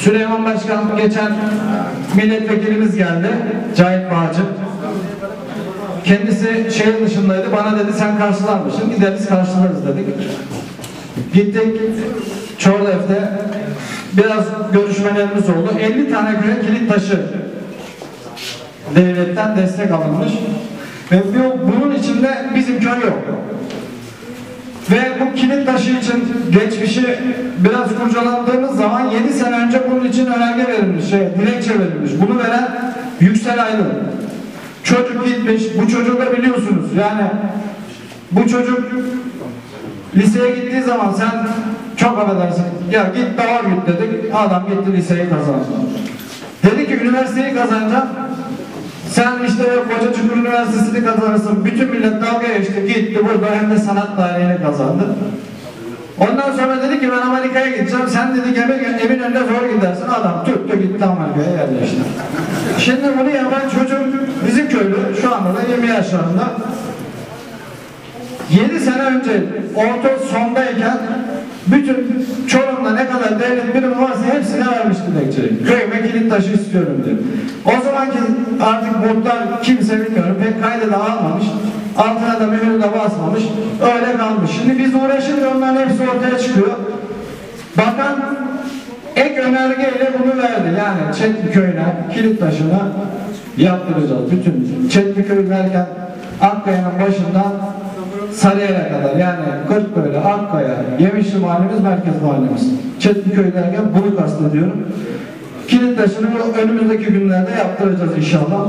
Süleyman Başkan geçen milletvekilimiz geldi. Cahit Bağcı. Kendisi şehir dışındaydı. Bana dedi sen karşılar mısın? Gideriz karşılarız dedik. Gittik. Çorluef'te biraz görüşmelerimiz oldu. 50 tane köye kilit taşı devletten destek alınmış. Ve bu, bunun içinde bizim köy yok. Ve bu kilit taşı için geçmişi biraz kurcaladığımız zaman 7 sene önce bunun için önerge verilmiş, şey, dilekçe verilmiş. Bunu veren Yüksel Aydın. Çocuk gitmiş, bu çocuğu da biliyorsunuz. Yani bu çocuk liseye gittiği zaman sen çok affedersin, ya git davar git dedik, adam gitti liseyi kazandı. Dedi ki üniversiteyi kazanacağım, sen işte Koca Çukur Üniversitesi'ni kazanırsın. Bütün millet dalga geçti. Gitti burada hem de sanat tarihini kazandı. Ondan sonra dedi ki ben Amerika'ya gideceğim. Sen dedi ki evin, önünde zor gidersin. Adam tuttu gitti Amerika'ya yerleşti. Şimdi bunu yapan çocuk bizim köylü. Şu anda da 20 yaşlarında. 7 sene önce orta sondayken bütün Çorum'da ne kadar devlet birimi varsa hepsine vermiş dilekçeyi. Köyüme kilit taşı istiyorum diyor. O zamanki artık muhtar kimse bilmiyorum pek kayda da almamış. Altına da mühürü de basmamış. Öyle kalmış. Şimdi biz uğraşınca onların hepsi ortaya çıkıyor. Bakan ek önergeyle bunu verdi. Yani Çetliköy'üne, kilit taşına yaptıracağız. Bütün Çetliköy derken Akkaya'nın başından Sarıyer'e kadar yani Kırkböle, Akkaya, Yemişli mahallemiz, merkez mahallemiz. Çetliköy derken bunu kastediyorum. Kilit taşını bu önümüzdeki günlerde yaptıracağız inşallah.